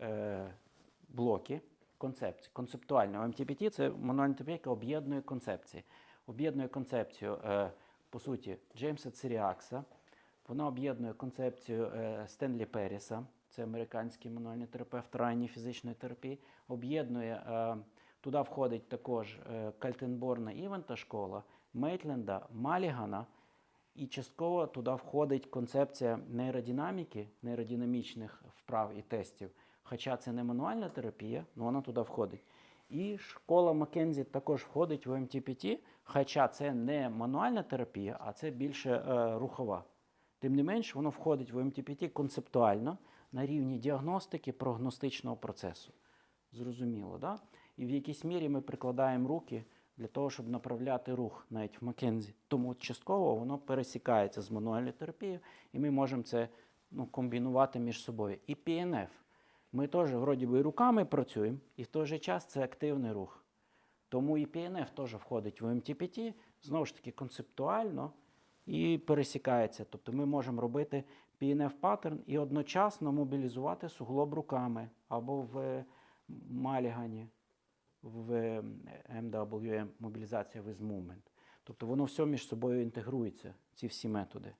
е, блоки концепцій. Концептуально. МТПТ це мануальна терапія, яка об'єднує концепції. Об'єднує концепцію, е, по суті, Джеймса Циріакса. Вона об'єднує концепцію е, Стенлі Періса, це американський мануальний терапевт ранньої фізичної терапії. Об'єднує, е, туди входить також е, Кальтенборна Івента школа, Мейтленда, Малігана. І частково туди входить концепція нейродинаміки, нейродинамічних вправ і тестів. Хоча це не мануальна терапія, але вона туди входить. І школа Маккензі також входить в МТПТ, хоча це не мануальна терапія, а це більше е, рухова. Тим не менш, воно входить в МТПТ концептуально на рівні діагностики прогностичного процесу. Зрозуміло, да? І в якійсь мірі ми прикладаємо руки для того, щоб направляти рух навіть в Маккензі. Тому частково воно пересікається з мануальною терапією, і ми можемо це ну, комбінувати між собою. І PNF. Ми теж вроді би руками працюємо, і в той же час це активний рух. Тому і PNF теж входить в МТПТ, знову ж таки, концептуально і пересікається. Тобто ми можемо робити PNF паттерн і одночасно мобілізувати суглоб руками або в Малігані, в MWM мобілізація with movement. Тобто воно все між собою інтегрується, ці всі методи.